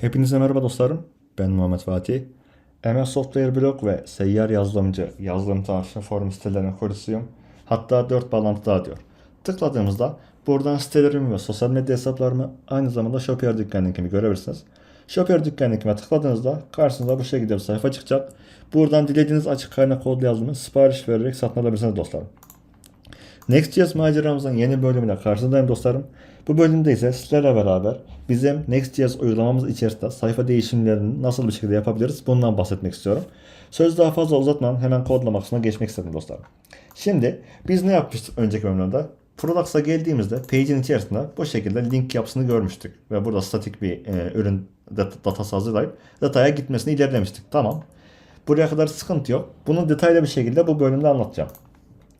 Hepinize merhaba dostlarım. Ben Muhammed Fatih. MS Software Blog ve Seyyar Yazılımcı yazılım tarihçi forum sitelerine kurucusuyum. Hatta 4 bağlantı daha diyor. Tıkladığımızda buradan sitelerimi ve sosyal medya hesaplarımı aynı zamanda Shopier dükkan linkimi görebilirsiniz. Shopier dükkan tıkladığınızda karşınıza bu şekilde bir sayfa çıkacak. Buradan dilediğiniz açık kaynak kodlu yazılımı sipariş vererek satın alabilirsiniz dostlarım. Next.js maceramızın yeni bölümüne karşınızdayım dostlarım. Bu bölümde ise sizlerle beraber bizim Next.js uygulamamız içerisinde sayfa değişimlerini nasıl bir şekilde yapabiliriz bundan bahsetmek istiyorum. Söz daha fazla uzatmadan hemen kodlama kısmına geçmek istedim dostlarım. Şimdi biz ne yapmıştık önceki bölümlerde? Products'a geldiğimizde page'in içerisinde bu şekilde link yapısını görmüştük. Ve burada statik bir e, ürün data, datası hazırlayıp dataya gitmesini ilerlemiştik. Tamam. Buraya kadar sıkıntı yok. Bunu detaylı bir şekilde bu bölümde anlatacağım.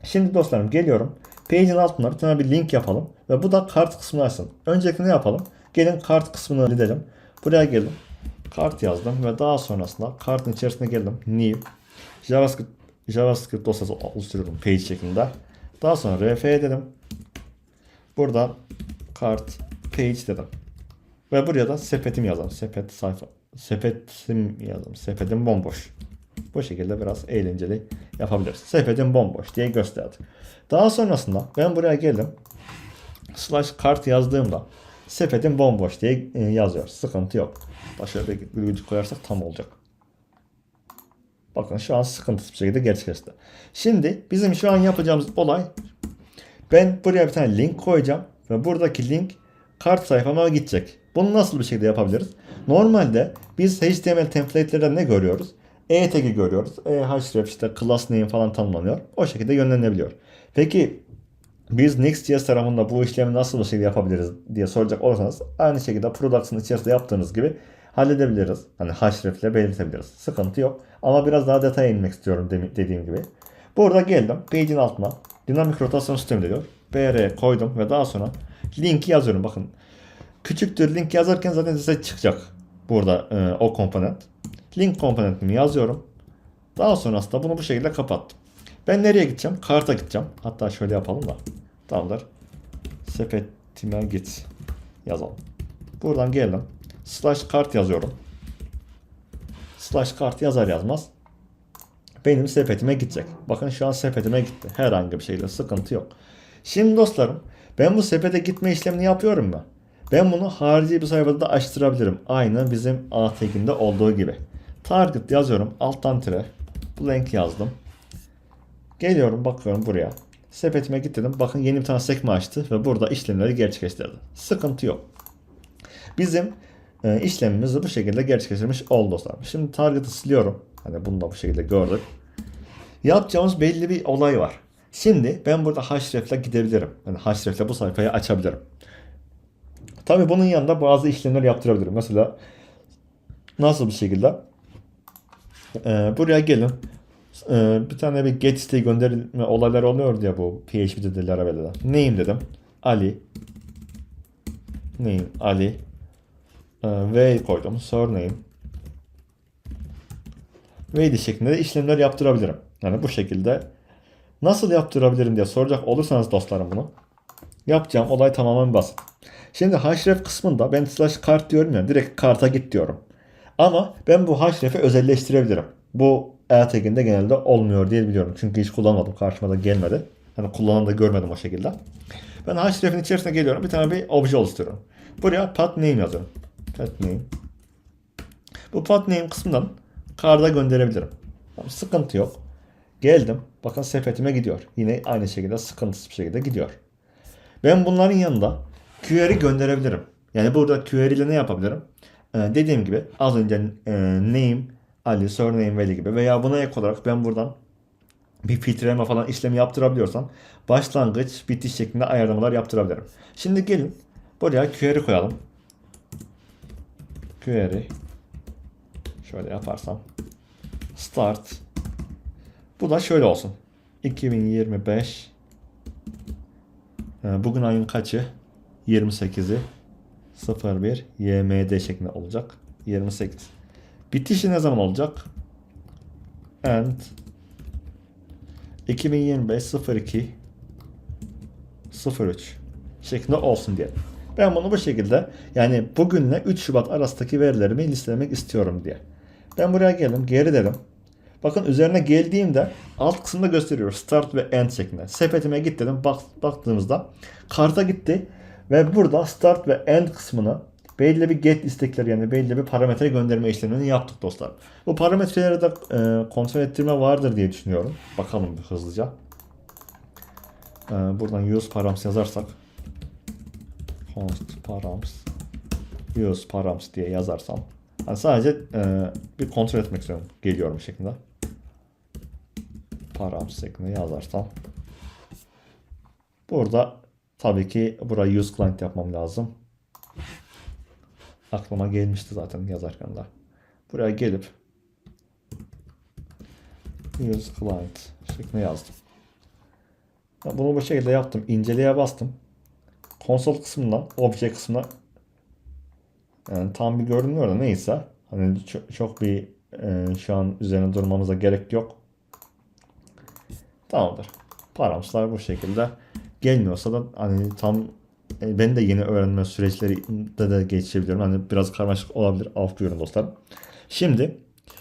Şimdi dostlarım geliyorum. Page'in altına bir tane bir link yapalım. Ve bu da kart kısmını açsın. Öncelikle ne yapalım? Gelin kart kısmını gidelim. Buraya geldim. Kart yazdım ve daha sonrasında kartın içerisine geldim. New JavaScript JavaScript dosyası oluşturuyorum page şeklinde. Daha sonra rf dedim. Burada kart page dedim. Ve buraya da sepetim yazalım. Sepet sayfa. Sepetim yazalım. Sepetim bomboş. Bu şekilde biraz eğlenceli yapabiliriz. Sepetim bomboş diye gösterdik. Daha sonrasında ben buraya geldim. Slash kart yazdığımda sepetim bomboş diye e, yazıyor. Sıkıntı yok. Başka bir virgül koyarsak tam olacak. Bakın şu an sıkıntısız bir şekilde gerçekleşti. Şimdi bizim şu an yapacağımız olay ben buraya bir tane link koyacağım ve buradaki link kart sayfama gidecek. Bunu nasıl bir şekilde yapabiliriz? Normalde biz HTML template'lerde ne görüyoruz? E tag'i görüyoruz. E href işte class name falan tanımlanıyor. O şekilde yönlenebiliyor. Peki biz Next.js tarafında bu işlemi nasıl bir şekilde yapabiliriz diye soracak olursanız aynı şekilde Products'ın içerisinde yaptığınız gibi halledebiliriz. Hani href ile belirtebiliriz. Sıkıntı yok. Ama biraz daha detaya inmek istiyorum dediğim gibi. Burada geldim. Page'in altına dinamik rotasyon sistemi diyor. BR koydum ve daha sonra linki yazıyorum. Bakın küçüktür link yazarken zaten size çıkacak burada e, o komponent. Link komponentimi yazıyorum. Daha sonrasında bunu bu şekilde kapattım. Ben nereye gideceğim? Karta gideceğim. Hatta şöyle yapalım da. Tamamdır. Sepetime git. Yazalım. Buradan geldim. Slash kart yazıyorum. Slash kart yazar yazmaz. Benim sepetime gidecek. Bakın şu an sepetime gitti. Herhangi bir şeyle sıkıntı yok. Şimdi dostlarım ben bu sepete gitme işlemini yapıyorum mu? Ben bunu harici bir sayfada da açtırabilirim. Aynı bizim A taginde olduğu gibi. Target yazıyorum. Alttan tire. Blank yazdım. Geliyorum bakıyorum buraya. Sepetime git dedim. Bakın yeni bir tane sekme açtı ve burada işlemleri gerçekleştirdi. Sıkıntı yok. Bizim e, işlemimizi bu şekilde gerçekleştirmiş oldu dostlar. Şimdi target'ı siliyorum. Hani bunu da bu şekilde gördük. Yapacağımız belli bir olay var. Şimdi ben burada href'le gidebilirim. Yani href'le bu sayfayı açabilirim. Tabi bunun yanında bazı işlemler yaptırabilirim. Mesela nasıl bir şekilde? Ee, buraya gelin. Ee, bir tane bir get site gönderilme olayları oluyor ya bu PHP'de de Laravel'de. Name dedim. Ali. Name Ali. Ee, V koydum. Surname. V'di şeklinde de işlemler yaptırabilirim. Yani bu şekilde nasıl yaptırabilirim diye soracak olursanız dostlarım bunu. Yapacağım olay tamamen basit. Şimdi href kısmında ben slash kart diyorum ya direkt karta git diyorum. Ama ben bu href'i özelleştirebilirim. Bu e taginde genelde olmuyor diye biliyorum. Çünkü hiç kullanmadım. Karşıma da gelmedi. Hani kullanan da görmedim o şekilde. Ben href'in içerisine geliyorum. Bir tane bir obje oluşturuyorum. Buraya path name yazıyorum. Path name. Bu path name kısmından karda gönderebilirim. Tamam, sıkıntı yok. Geldim. Bakın sepetime gidiyor. Yine aynı şekilde sıkıntısız bir şekilde gidiyor. Ben bunların yanında query gönderebilirim. Yani burada query ile ne yapabilirim? Ee, dediğim gibi az önce e, name, Ali, surname, veli gibi veya buna ek olarak ben buradan bir filtreleme falan işlemi yaptırabiliyorsam başlangıç, bitiş şeklinde ayarlamalar yaptırabilirim. Şimdi gelin buraya query koyalım. Query şöyle yaparsam start bu da şöyle olsun. 2025 ee, Bugün ayın kaçı? 28'i 01 YMD şeklinde olacak. 28. Bitişi ne zaman olacak? And 2025 02 03 şeklinde olsun diye. Ben bunu bu şekilde yani bugünle 3 Şubat arasındaki verilerimi listelemek istiyorum diye. Ben buraya geldim geri dedim. Bakın üzerine geldiğimde alt kısımda gösteriyor start ve end şeklinde. Sepetime git dedim. Bak, baktığımızda karta gitti ve burada start ve end kısmına belli bir get istekleri yani belli bir parametre gönderme işlemini yaptık dostlar. Bu parametreleri de e, kontrol ettirme vardır diye düşünüyorum. Bakalım bir hızlıca. E, buradan use params yazarsak const params use params diye yazarsam hani sadece e, bir kontrol etmek istiyorum. Geliyorum şeklinde. Params şeklinde yazarsam burada tabii ki buraya use client yapmam lazım. Aklıma gelmişti zaten yazarken de. Buraya gelip use client şeklinde yazdım. Bunu bu şekilde yaptım. İnceleye bastım. Konsol kısmından obje kısmına yani tam bir görünmüyor da neyse. Hani çok, çok bir e, şu an üzerine durmamıza gerek yok. Tamamdır. Paramslar bu şekilde gelmiyorsa da hani tam e, ben de yeni öğrenme süreçlerinde de geçebiliyorum. Hani biraz karmaşık olabilir. Af buyurun dostlar. Şimdi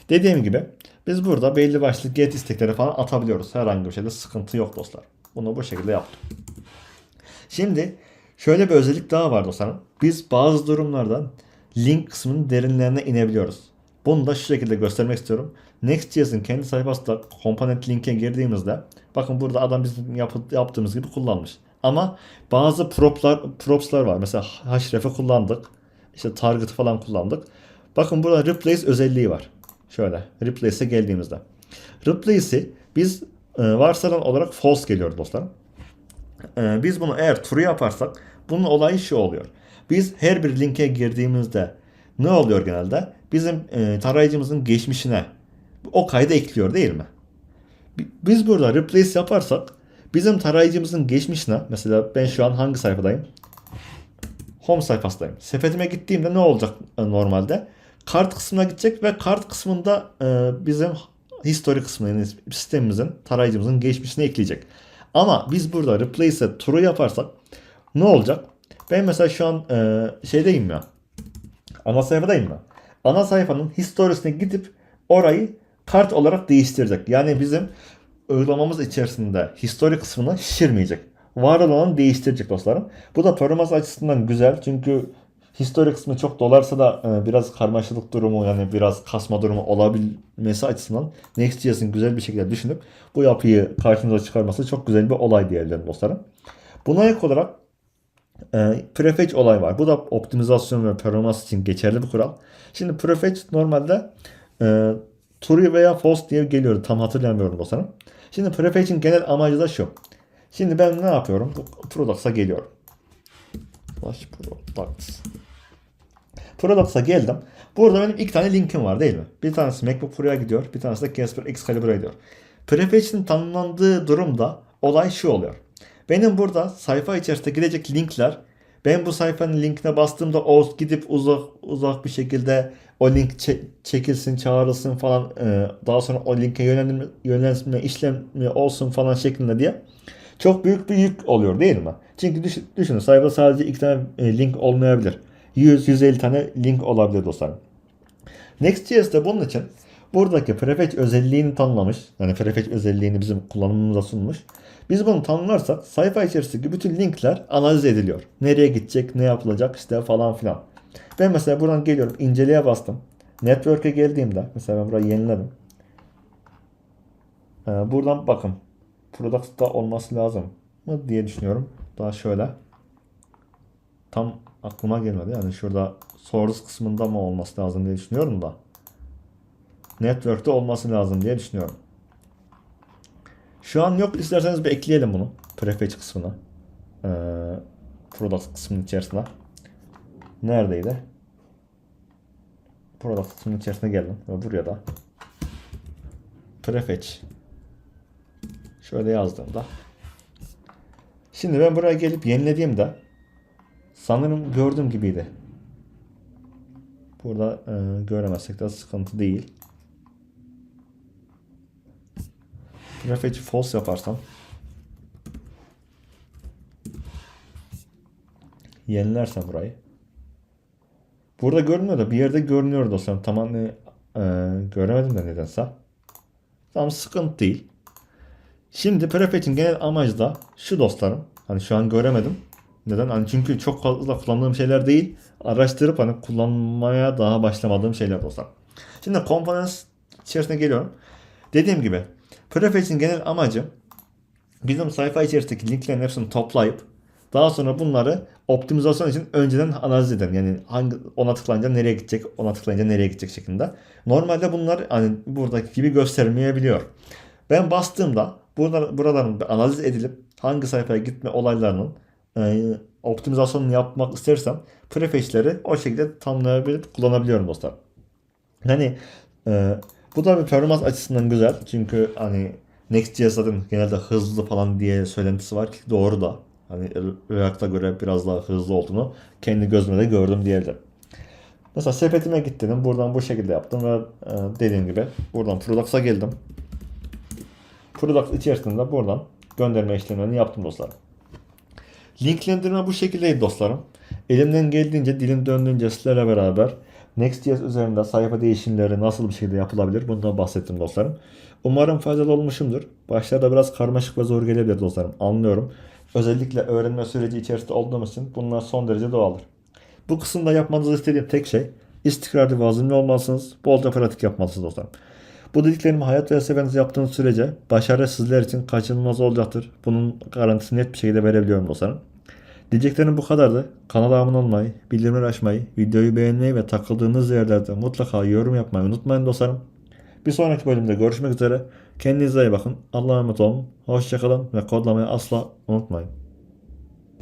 dediğim gibi biz burada belli başlı get istekleri falan atabiliyoruz. Herhangi bir şeyde sıkıntı yok dostlar. Bunu bu şekilde yaptım. Şimdi şöyle bir özellik daha var dostlarım. Biz bazı durumlarda link kısmının derinlerine inebiliyoruz. Bunu da şu şekilde göstermek istiyorum. Next.js'in kendi sayfasında komponent linke girdiğimizde bakın burada adam bizim yapı- yaptığımız gibi kullanmış. Ama bazı proplar, propslar var. Mesela href'i kullandık. İşte target falan kullandık. Bakın burada replace özelliği var. Şöyle replace'e geldiğimizde. Replace'i biz e, varsayılan olarak false geliyor dostlarım. Ee, biz bunu eğer true yaparsak bunun olayı şu oluyor. Biz her bir linke girdiğimizde ne oluyor genelde? Bizim e, tarayıcımızın geçmişine o kaydı ekliyor değil mi? Bi- Biz burada replace yaparsak bizim tarayıcımızın geçmişine mesela ben şu an hangi sayfadayım? Home sayfasındayım. Sepetime gittiğimde ne olacak e, normalde? Kart kısmına gidecek ve kart kısmında e, bizim history kısmını sistemimizin, tarayıcımızın geçmişini ekleyecek. Ama biz burada replace'e true yaparsak ne olacak? Ben mesela şu an e, şeydeyim ya. Ana sayfadayım ya. Ana sayfanın historisine gidip orayı kart olarak değiştirecek. Yani bizim uygulamamız içerisinde history kısmını şişirmeyecek. Var olanı değiştirecek dostlarım. Bu da performans açısından güzel. Çünkü history kısmı çok dolarsa da e, biraz karmaşıklık durumu yani biraz kasma durumu olabilmesi açısından Next.js'in güzel bir şekilde düşünüp bu yapıyı karşımıza çıkarması çok güzel bir olay diyebilirim dostlarım. Buna ek olarak e, prefetch olay var. Bu da optimizasyon ve performans için geçerli bir kural. Şimdi prefetch normalde e, true veya false diye geliyordu. Tam hatırlamıyorum dostlarım. Şimdi prefetch'in genel amacı da şu. Şimdi ben ne yapıyorum? Products'a geliyorum. Slash products. Products'a geldim. Burada benim iki tane linkim var değil mi? Bir tanesi MacBook Pro'ya gidiyor. Bir tanesi de Casper Excalibur'a gidiyor. Prefetch'in tanımlandığı durumda olay şu oluyor. Benim burada sayfa içerisinde gidecek linkler ben bu sayfanın linkine bastığımda o gidip uzak uzak bir şekilde o link çe- çekilsin, çağrılsın falan e, daha sonra o linke yönlendirme, yönlendirme işlemi olsun falan şeklinde diye çok büyük bir yük oluyor değil mi? Çünkü düş, düşünün sayfada sadece iki tane e, link olmayabilir. 100-150 tane link olabilir dostlar. Next.js'de bunun için buradaki prefetch özelliğini tanımlamış. Yani prefetch özelliğini bizim kullanımımıza sunmuş. Biz bunu tanımlarsak sayfa içerisindeki bütün linkler analiz ediliyor. Nereye gidecek, ne yapılacak işte falan filan. Ben mesela buradan geliyorum inceleye bastım. Network'e geldiğimde mesela ben burayı yeniledim. Ee, buradan bakın. Products'ta olması lazım mı diye düşünüyorum. Daha şöyle. Tam aklıma gelmedi. Yani şurada source kısmında mı olması lazım diye düşünüyorum da. Network'te olması lazım diye düşünüyorum. Şu an yok. isterseniz bir ekleyelim bunu. Prefetch kısmına. Ee, product kısmının içerisine. Neredeydi? Product kısmının içerisine geldim. Buraya da prefetch şöyle yazdığımda Şimdi ben buraya gelip yenilediğimde sanırım gördüğüm gibiydi. Burada e, göremezsek de sıkıntı değil. Prefetch false yaparsam Yenilersem burayı. Burada görünmüyor da bir yerde görünüyor dostlarım. Tamam e, göremedim de nedense. Tamam sıkıntı değil. Şimdi prefetch'in genel amacı da şu dostlarım. Hani şu an göremedim. Neden? Hani çünkü çok fazla kullandığım şeyler değil. Araştırıp hani kullanmaya daha başlamadığım şeyler dostlar. Şimdi components içerisine geliyorum. Dediğim gibi prefetch'in genel amacı bizim sayfa içerisindeki linklerin hepsini toplayıp daha sonra bunları optimizasyon için önceden analiz eden yani hangi ona tıklayınca nereye gidecek, ona tıklayınca nereye gidecek şeklinde. Normalde bunlar hani buradaki gibi göstermeyebiliyor. Ben bastığımda burada buraların analiz edilip hangi sayfaya gitme olaylarının e, optimizasyonunu yapmak istersem prefetch'leri o şekilde tamamlayabilip kullanabiliyorum dostlar. Hani e, bu da bir performans açısından güzel. Çünkü hani Next.js zaten genelde hızlı falan diye söylentisi var ki doğru da. Hani React'a göre biraz daha hızlı olduğunu kendi gözümle de gördüm diyebilirim. Mesela sepetime gittim. Buradan bu şekilde yaptım ve e, dediğim gibi buradan Products'a geldim. Products içerisinde buradan gönderme işlemlerini yaptım dostlarım. Linklendirme bu şekildeydi dostlarım. Elimden geldiğince dilim döndüğünce sizlerle beraber Next.js üzerinde sayfa değişimleri nasıl bir şekilde yapılabilir bundan bahsettim dostlarım. Umarım faydalı olmuşumdur. Başlarda biraz karmaşık ve zor gelebilir dostlarım. Anlıyorum. Özellikle öğrenme süreci içerisinde olduğumuz için bunlar son derece doğaldır. Bu kısımda yapmanızı istediğim tek şey istikrarlı ve azimli olmalısınız. Bolca pratik yapmalısınız dostlarım. Bu dediklerimi hayat felsefeniz yaptığınız sürece başarı sizler için kaçınılmaz olacaktır. Bunun garantisini net bir şekilde verebiliyorum dostlarım. Diyeceklerim bu kadardı. Kanala abone olmayı, bildirimleri açmayı, videoyu beğenmeyi ve takıldığınız yerlerde mutlaka yorum yapmayı unutmayın dostlarım. Bir sonraki bölümde görüşmek üzere. Kendinize iyi bakın. Allah'a emanet olun. Hoşçakalın ve kodlamayı asla unutmayın.